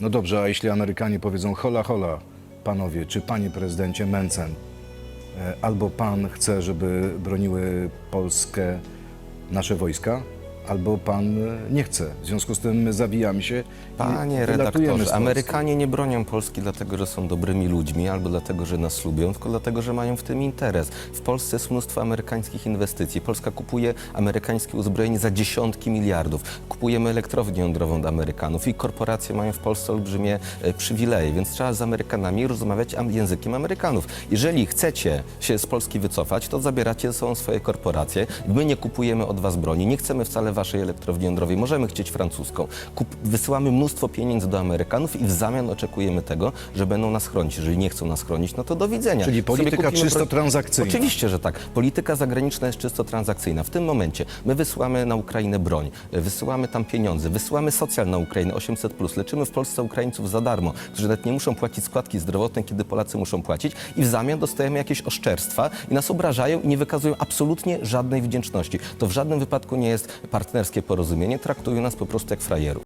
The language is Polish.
No dobrze, a jeśli Amerykanie powiedzą hola hola, panowie, czy panie prezydencie Mencen, e, albo pan chce, żeby broniły Polskę nasze wojska, albo pan e, nie chce. W związku z tym my zawijamy się i Panie wylatujemy redaktorze, stąd. Amerykanie nie bronią Polski dlatego, że są dobrymi ludźmi albo dlatego, że nas lubią, tylko dlatego, że mają w tym interes. W Polsce jest mnóstwo amerykańskich inwestycji. Polska kupuje amerykańskie uzbrojenie za dziesiątki miliardów. Kupujemy elektrownię jądrową od Amerykanów i korporacje mają w Polsce olbrzymie e, przywileje, więc trzeba z Amerykanami rozmawiać am- językiem Amerykanów. Jeżeli chcecie się z Polski wycofać, to zabieracie ze sobą swoje korporacje. My nie kupujemy od was broni, nie chcemy wcale waszej elektrowni jądrowej, możemy chcieć francuską. Kup- wysyłamy mnóstwo pieniędzy do Amerykanów i w zamian oczekujemy tego, że będą nas chronić. Jeżeli nie chcą nas chronić, no to do widzenia. Czyli polityka czysto transakcyjna. Oczywiście, że tak. Polityka zagraniczna jest czysto transakcyjna. W tym momencie my wysyłamy na Ukrainę broń, wysyłamy tam pieniądze, wysyłamy socjal na Ukrainę 800+, leczymy w Polsce Ukraińców za darmo, którzy nawet nie muszą płacić składki zdrowotnej, kiedy Polacy muszą płacić i w zamian dostajemy jakieś oszczerstwa i nas obrażają i nie wykazują absolutnie żadnej wdzięczności. To w żadnym wypadku nie jest partnerskie porozumienie, traktują nas po prostu jak frajerów.